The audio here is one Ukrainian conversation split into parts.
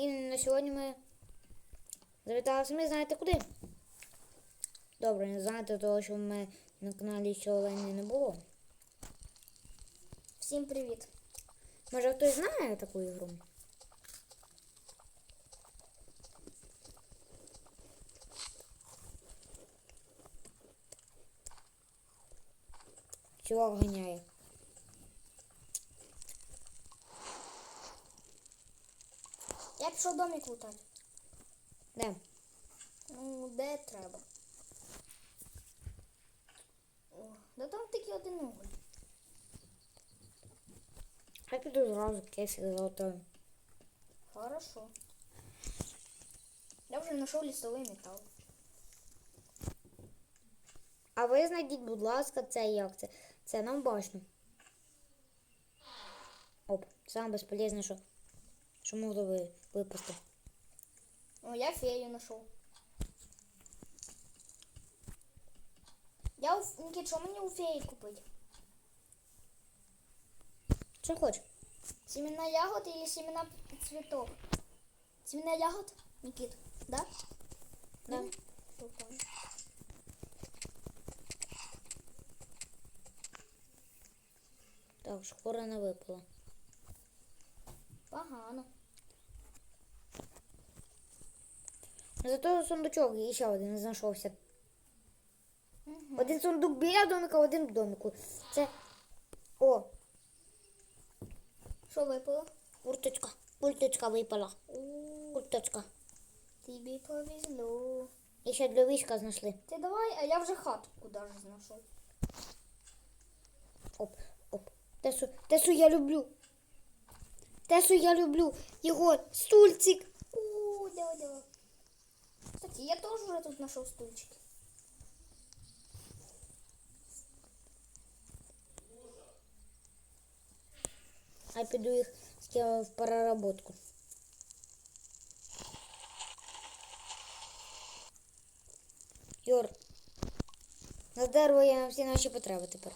І на сьогодні ми завітали самі знаєте куди? Добре, не знаєте, того, що мене на каналі ще оленя не було. Всім привіт. Може хтось знає таку ігру? Чувак ганяє. Я пішов домик лутати. Де? Ну, де треба. О, да там тільки один уголь. Я піду зразу кейси золотою. Хорошо. Я вже знайшов лісовий метал. А ви знайдіть, будь ласка, це як це? Це нам бачно. Оп, саме безполезне, що, могло ви випасти. О, я фею знайшов. Я у Нікіт, що мені у феї купити? Що хочеш? Семена ягод или семена цветов? Семена ягод, Никит, да? Да. Прикольно. Так, шкура не випала. Погано. Зато сундучок і ще один знайшовся. Мгм. Один сундук біля домика, один в домику. Це. О, Що випало? курточка. Курточка випала. Курточка. тобі повезло. І ще для війська знайшли. Ти давай, а я вже хату куди ж знайшов. Оп, оп. Тесу, Тесу я люблю. Тесу я люблю. Єгор, стульчик. У, да, да. Я тут знайшов стульчики. А піду їх скину в переработку. Юр, на дерево є на всі наші потреби тепер.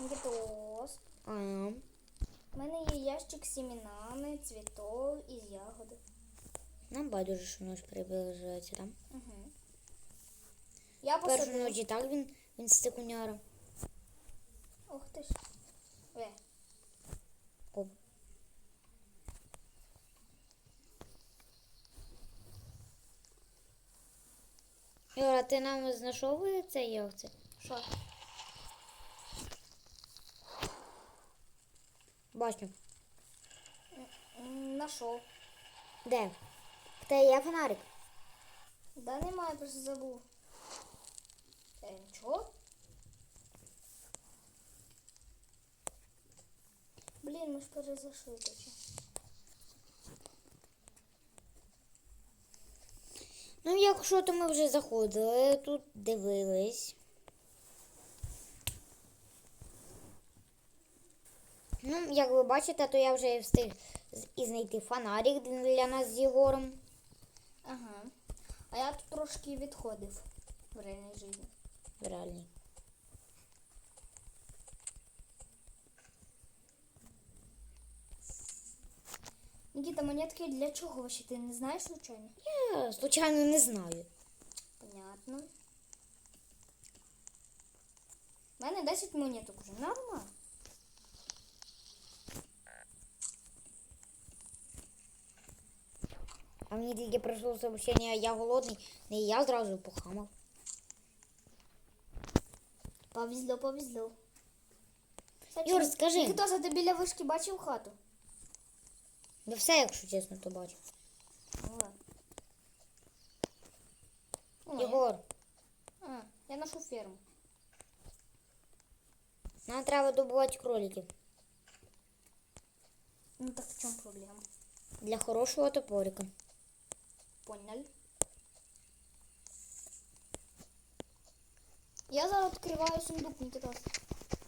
Нікітос. А, У мене є ящик з семенами, цвітов і з ягоди. нам байдуже, що ночь приближається там. Угу. Я Першу посадив. ночі так він, він стекуняра. Ох ти ж. Е. Оп. Юра, ти нам знайшов це як це? Що? Бачу. Нашов. Де? В тебе є фонарик? Да немає, просто забув. Е, нічого? Блін, ми ж перезайшли таке. Ну, якщо то ми вже заходили, тут дивились. Ну, як ви бачите, то я вже встиг і знайти фонарик для нас з Єгором. Ага. А я тут трошки відходив в реальній житті. В реальній. Нікіта, монетки для чого вообще? Ти не знаєш случайно? Я, звичайно, не знаю. Понятно. У мене 10 монеток уже. Нормально. А мені тільки прийшло сообщення, я голодний, і я зразу похамав. Повезло, повезло. Кстати, Юр, скажи. Нікіта, за ти біля вишки бачив хату? Да все, якщо чесно, то бачу. Ну ладно. О, Єгор, я- А, я ношу ферму. нам треба добувати кроликів. Ну так в чому проблема? Для хорошого топорика. Понял. Я зараз відкриваю сундук, Нікіта.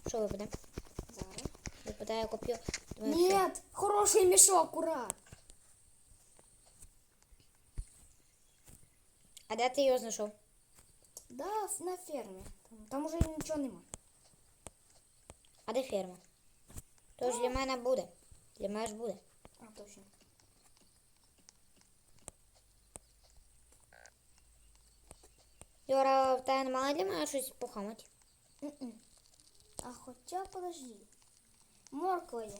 Що випаде? Зараз. Випадає коп'ю. Думаю, що? Нет, хороший мешок, ура! А де ти його знайшов? Да, ф- на фермі. Там, там уже нічого нема. А де ферма? Тож для мене буде. Для мене ж буде. А, точно. Юра, в тебе немає для мене щось похамати? А хоча подожди. Морква є.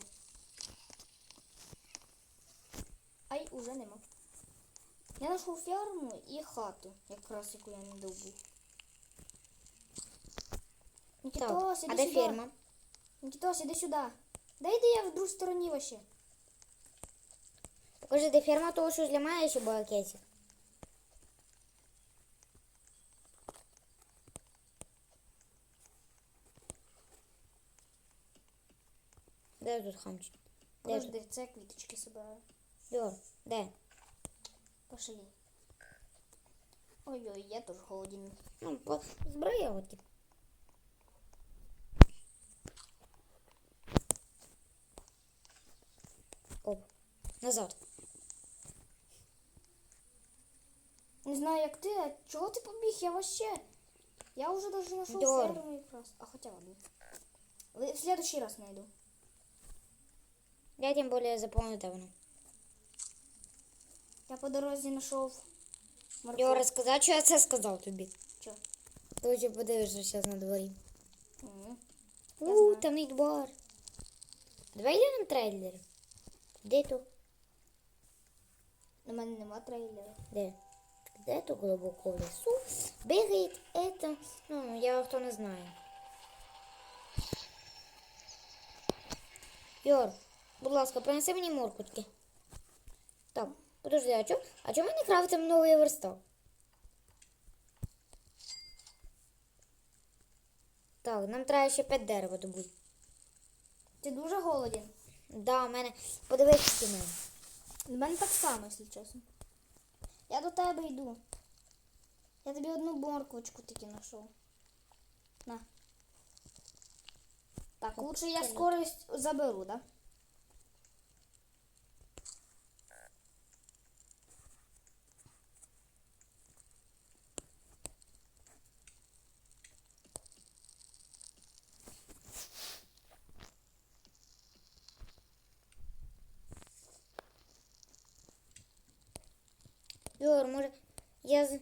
Ай, уже нема. Я знайшов ферму і хату, якраз яку я не добув. Нікітос, Так, іди а де сюди. ферма? Нікітос, іди сюди. Да йди я в другу стороні вообще. Покажи, де ферма, того щось для мене ще була кейсі. Де тут хамчик? Де тут? Подожди, це квіточки собираю. Юр, де? Пошли. Ой-ой, я теж голодний. Ну, по... збирай ягодки. Оп. Назад. Не знаю, як ти, а чого ти побіг? Я вообще. Я уже даже знайшов Дор. ферму якраз. А хоча ладно. В следующий раз найду. Я тим більше запам'ятав. Я по дорозі знайшов морковь. Його розказати, що я це сказав тобі. Ти ще подивишся зараз на дворі. Мгм. Я У, знаю. там не бар. Давай глянемо трейлер. Де то? У мене нема трейлера. Де? Где-то глубоко в лесу бегает это, ну, я хто не знає. Йор, будь ласка, принеси мені моркутки. Так, подожди, а чо? А чому ми не крафтимо новий верстак? Так, нам треба ще 5 дерева добути. Ти дуже голоден. Да, у мене. Подивись, мене. У мене так само, якщо чесно. Я до тебе йду. Я тобі одну морквочку тільки знайшов. На. Так, лучше я скорость заберу, да? Йор, може, я з...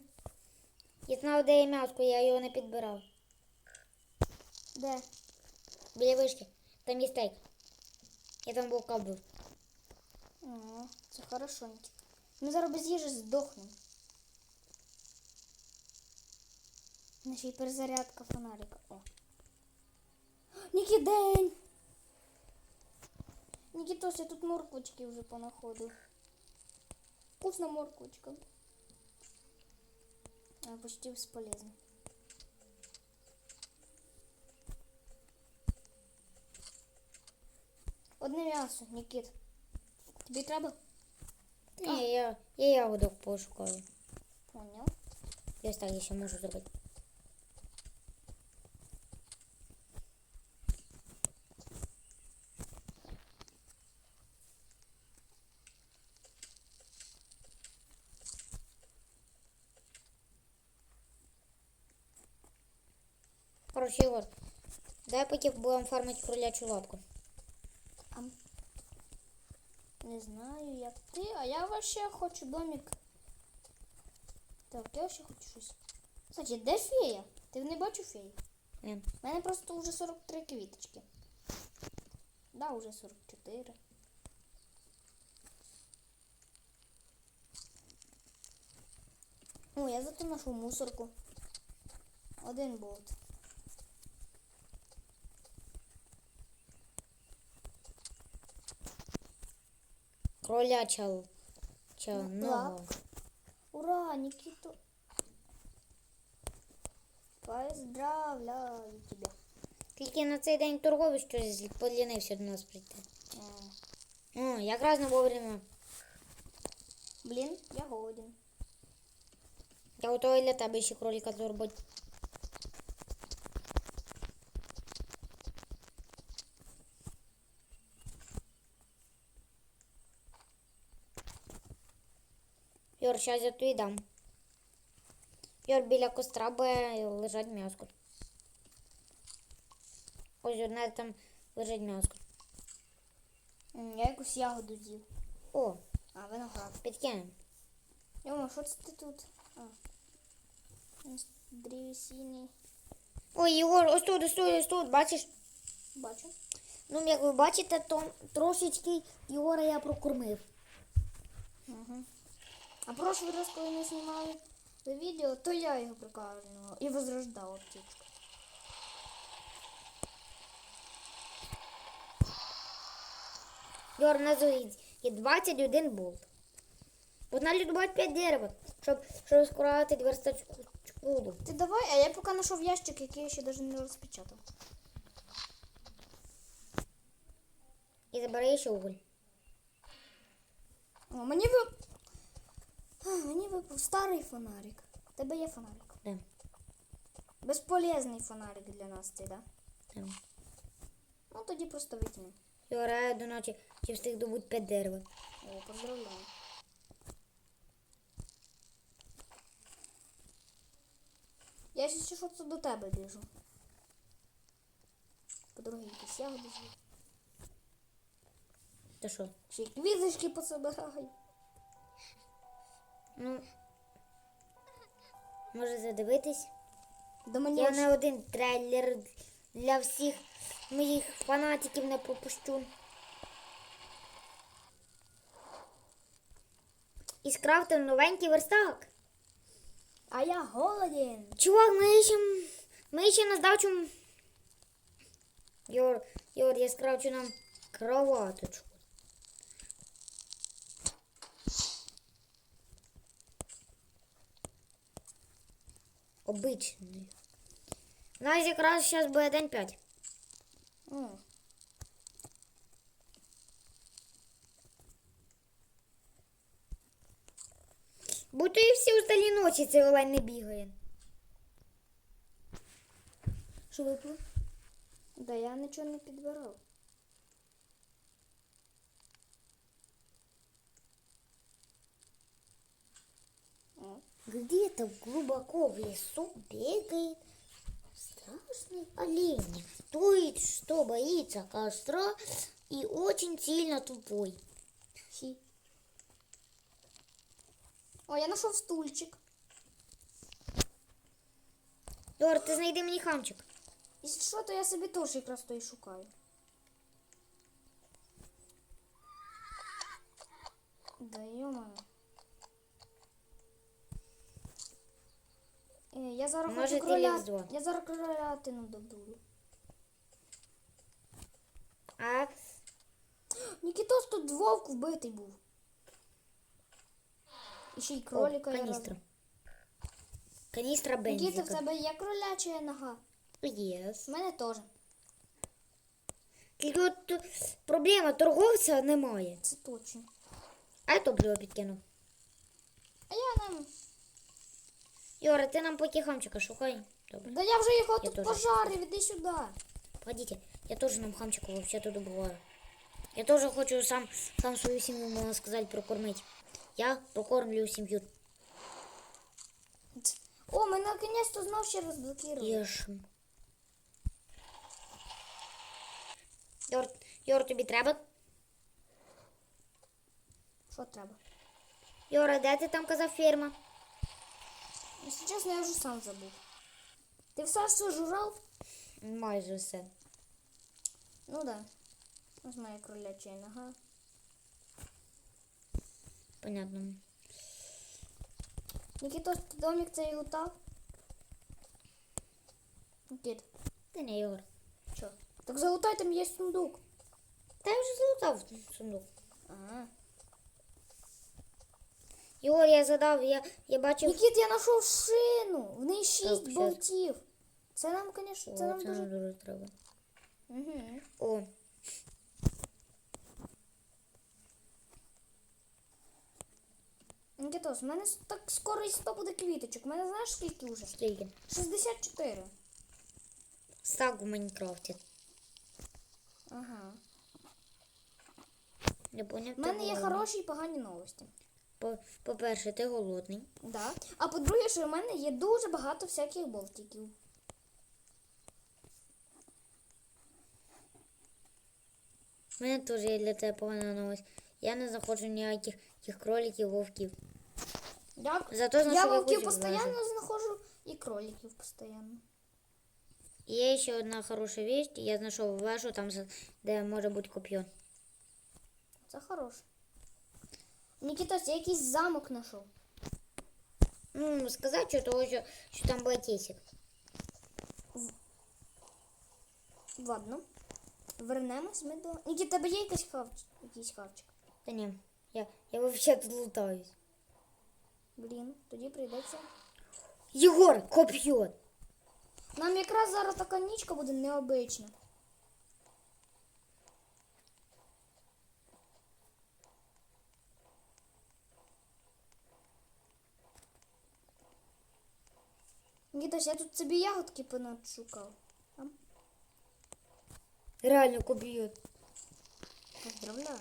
Я знав, де є м'яско, я його не підбирав. Де? Біля вишки. Там є стейк. Я там був кабив. О, це хорошо, Нікіт. Ми зараз без їжі здохнемо. У нас ще й перезарядка фонарика. О. Нікіт, день! Нікітос, я тут морквочки вже понаходив. Вкусна морквочка. А, почти бесполезно. Одне м'ясо, Нікіт. Тобі треба? Ні, я, я ягодок пошукаю. Понял. Я ось так я ще можу зробити. Короче, вот. Дай поки будемо фармити кролячу лапку. Не знаю, як ти, а я вообще хочу домик. Так, я вообще хочу щось. Кстати, де фея? Ти не бачу феї? Ні. У мене просто вже 43 квіточки. Да, уже 44. О, я зато нашу мусорку. Один болт. Кроляча л- ча, Ну, Ура, Никиту. Поздравляю тебя. Тільки на цей день торговий щось полінився до нас прийти. А, О, якраз не вовремя. Блин, я голоден. Я готовий для тебе ще кролика зробити. Йор, зараз я тобі дам. Йор, біля костра буде лежать м'яско. Ось одне там лежить м'яско. Я якусь ягоду з'їв. О, А, виноград. підкинемо. Йома, що це ти тут? А. М, древесині. Ой, Єгор, ось тут, ось тут, ось тут, бачиш? Бачу. Ну, як ви бачите, то трошечки Єгора я прокормив. Угу. А прошлий раз, коли ми знімали відео, то я його прикармлював і возрождав птичку. Єгор, на зорі є 21 болт. Погнали добавити 5 дерева, щоб, щоб скорати верстачку. Ти давай, а я поки знайшов ящик, який я ще навіть не розпечатав. І забери ще уголь. О, мені ви... А, мені випав старий фонарик. У тебе є фонарик? Де? Безполезний фонарик для нас цей, да? Де? Ну тоді просто а я до ночі чи встиг добути 5 дерева. О, поздравляю. Я ще що це до тебе біжу. По дорогі якісь ягоди звідти. Та що? Ще й квіточки пособираю. Ну, може задивитись? До мені Я не один трейлер для всіх моїх фанатиків не пропущу. І скрафтив новенький верстак. А я голоден. Чувак, ми ще, ми ще на здачу. Йор, Йор, я скрафчу нам кроваточку. Обичний. У нас якраз зараз буде день 5. М. Будь то і всі остальні ночі цей олень не бігає. Що випало? Да я нічого не підбирав. Где-то глубоко в лесу бегает страшный олень. Стоит, что боится костра и очень сильно тупой. Хі. О, я знайшов стульчик. Дор, ти знайди мені хамчик. Якщо що, то я собі теж якраз то і шукаю. Да йомаю. Я зараз Може, хочу ти кроля... Я зараз кролятину добуду. А Нікітос тут вовк вбитий був. І ще й кролика О, я каністра. Каністра роз... Нікіта, в тебе є кроляча нога? Єс. У мене теж. Тільки от тут проблема, торговця немає. Це точно. А я топливо підкинув. А я нам. Йора, ти нам поки хамчика шукай. Добре. Да я вже його Я тут теж. пожарив, іди сюди. Погодите, я тоже нам хамчика вообще-то добываю. Я тоже хочу сам, сам свою семью, можно сказать, прокормить. Я прокормлю семью. О, ми наконец-то знов ще розблокували. Ешь. Йор, Йор, тобі треба? Що треба? Йора, де ти там казав ферма? Якщо чесно, я вже сам забув. Ти все все журав? Майже все. Ну да. Ось моя кроляча нога. Понятно. Нікітос, ти домик цей лутав? Нікіт, Ти не Йор. що? Так залутай, там є сундук. Та я вже сундук. Ага. Йор, я задав, я, я бачив. Нікіт, я знайшов шину. В неї шість щас. болтів. Це нам, звісно, О, це нам це дуже. нам дуже треба. Угу. О, Нікітос, в мене так скоро і 100 буде квіточок. У мене знаєш скільки вже? скільки? 64. Стак в Майнкрафті. Ага. У мене є хороші і погані новості. По- По-перше, ти голодний. Да. А по-друге, що в мене є дуже багато всяких болтиків. У мене теж є для тебе погана новость. Я не знаходжу ніяких тих кроликів, вовків. Я, Зато я вовків постійно знаходжу И кроликов постоянно. Є ще одна хороша вість. Я знайшов вежу, там, де може бути коп'є. Це хороше. Нікітос, я якийсь замок знайшов. Ну, сказати, що того, що, що там була кисик. Ладно. Вернемось ми до. Нікі, тебе є якийсь хавч... якийсь хавчик? Та ні, я, я взагалі тут лутаюсь. Блін, тоді прийдеться. Єгор, коп'є. Нам якраз зараз така нічка буде необична. Нікітос, я тут собі ягодки понадшукав. Там. Реально коп'є. Поздравляю.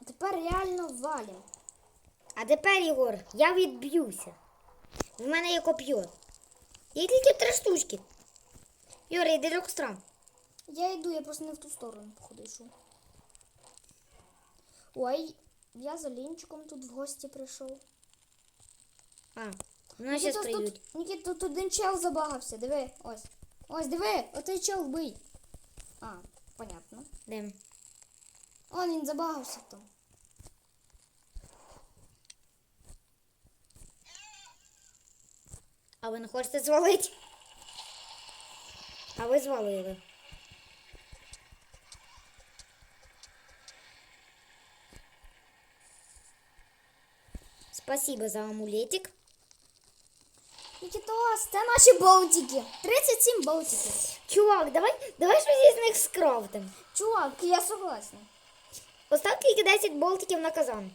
А тепер реально валім. А тепер, Єгор, я відб'юся. В мене є коп'є. Є тільки три штучки. Юра, йди до костра. Я йду, я просто не в ту сторону походу йшов. Ой, я за Лінчиком тут в гості прийшов. А, ну зараз прийдуть. тут, Нікіт, тут один чел забагався, диви, ось. Ось, диви, отей чел бий. А, понятно. Де? Он він забагався там. А ви не хочете звалити? А ви звалили. Спасибо за амулетик. Нікітос, це наші болтики. 37 болтиків. Чувак, давай, давай щось із них скрафтим. Чувак, я согласна. Постав тільки 10 болтиків на казан.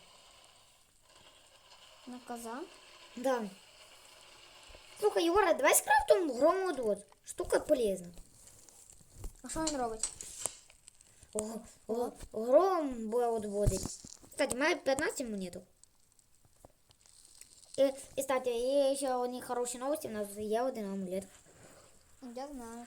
На казан. Да. Слухай, Єгора, давай скрафтим громоотвод. Штука полезна. А що він робить? О, о, гром буде отводить. Кстати, має 15 монеток. І, і, кстати, є ще одні хороші новості, у нас є один амулет. Я знаю.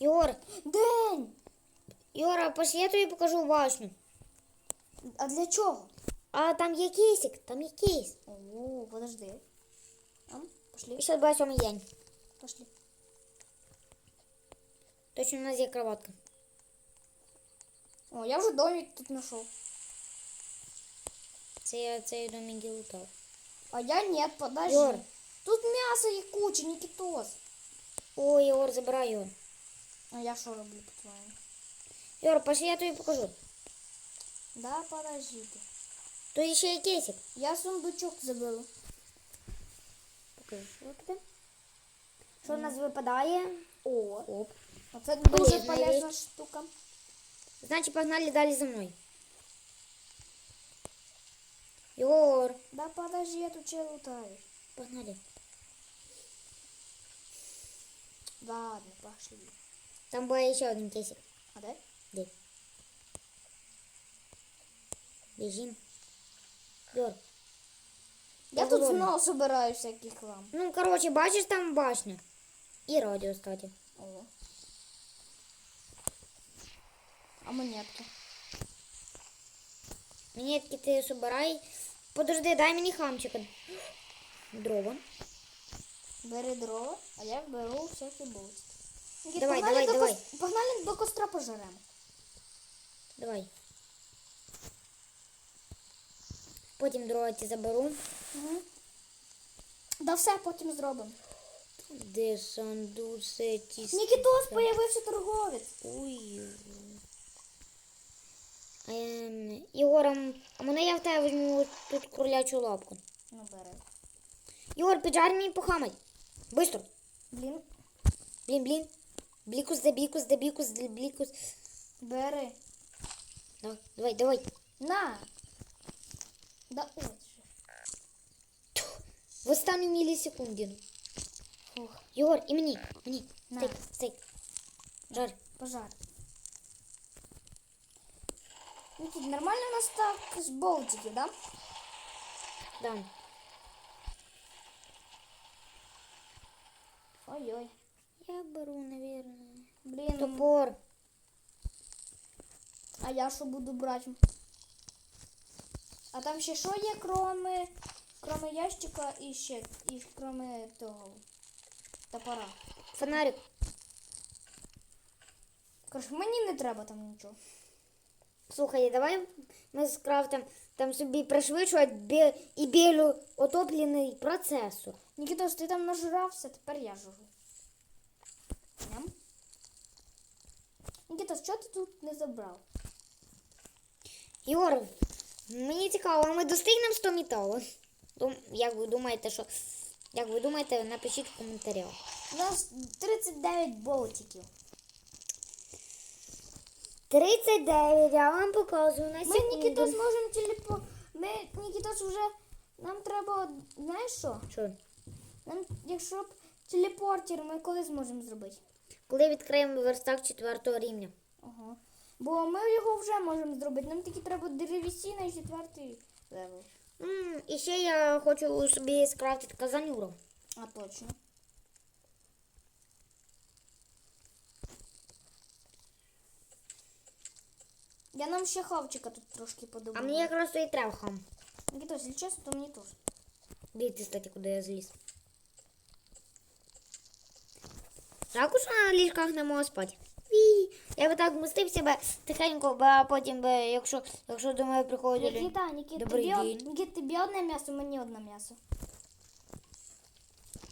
Єгор, День! Єгора, пошли, я тобі покажу башню. А для чого? А там є кейсик, там є кейс. О, подожди. А, пошли, І ще 27 день. пошли. Точно у нас є кроватка. О, я вже домик тут знайшов. Це я цей домик і лутав. А я нет, подожди. Єгор. Тут м'ясо є куча, Нікітос. О, Єгор, забирай його. А я що роблю, по-твоєму? Єгор, пошли, я тобі покажу. Да, подождите. Тут ще є кейсик. Я сундучок заберу. Покажи, що тут. Що у нас випадає? О, Оп. оце дуже Полезна полезна річ. штука. Значит, погнали далі за мною. Єгор, Да подожди, я тут чел лутаю. погнали. Ладно, пошли. Там буде ще один кейсик. А де? Де? Біжим. Єгор. Я, Я тут голодний. знов собираю всякий хлам. Ну, короче, бачиш там башня. І радіо, кстати. О. А монетки? Монетки ти собирай. Подожди, дай мені хамчика. Дрова. Бери дрова, а я беру всякі. Нікіт, Давай, давай, до давай. кос- Погнали до костра пожаремо. Давай. Потім дрова ті заберу. Угу. Да все, потім зробимо. Де сандуце ті. Нікітос появився торговець. Ой. Ем, Ігорем, а мене я в тебе візьму тут кролячу лапку. Ну, бери. Ігор, піджар мені похамать. Быстро. Блін, Блін, блін. Блікус, де бікус, де бікус, де блікус. бери. Давай, давай, давай. На. Да ось же. В останню мілісекунду. Фух, Єгор, і мені, мені. На. Стейк, стейк. Жар. пожар. Нікіт, нормально у нас так з болтики, да? Да. Ой-ой. Я беру, наверное. Блін, Топор. а я що буду брати? А там ще що є, кроме, кроме ящика і ще, і кроме того топора? Фонарик. Коротше, мені не треба там нічого. Слухай, давай ми скрафтимо там собі пришвидшувати бі... і білю отоплений процесор. Нікітос, ти там нажрався, тепер я жру. Ням. Нікітос, що ти тут не забрав? Ігор, мені цікаво, ми достигнемо 100 металу? Дум... Як ви думаєте, що. Як ви думаєте, напишіть в коментарях. У нас 39 болтиків. 39, я вам показую на Ми секунду. Нікітос можемо телепо... Ми Нікітос вже. Нам треба. Знаєш що? Що? Нам, якщо б телепортер, ми коли зможемо зробити? Коли відкриємо верстак 4 рівня. Ага. Бо ми його вже можемо зробити. Нам тільки треба деревісіна і четвертий левел. м і ще я хочу собі скрафтити казанюру. А точно. Я нам ще хавчика тут трошки А подобаю. мені якраз то і треба хам. Нікітос, якщо чесно, то мені теж. Дивіться, кстати, куди я зліз. Жалко, що на ліжках не можу спати. Ві. Я би так вмостив себе тихенько, бо а потім би, якщо, якщо до мене приходили. Нікіта, Нікіт, Добрий тобі, день. од... Нікіт, тобі одне м'ясо, мені одне м'ясо.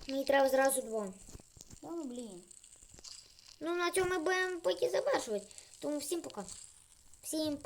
Мені треба зразу два. Да, ну блін. Ну, на цьому ми будемо поки завершувати. Тому всім пока. Всім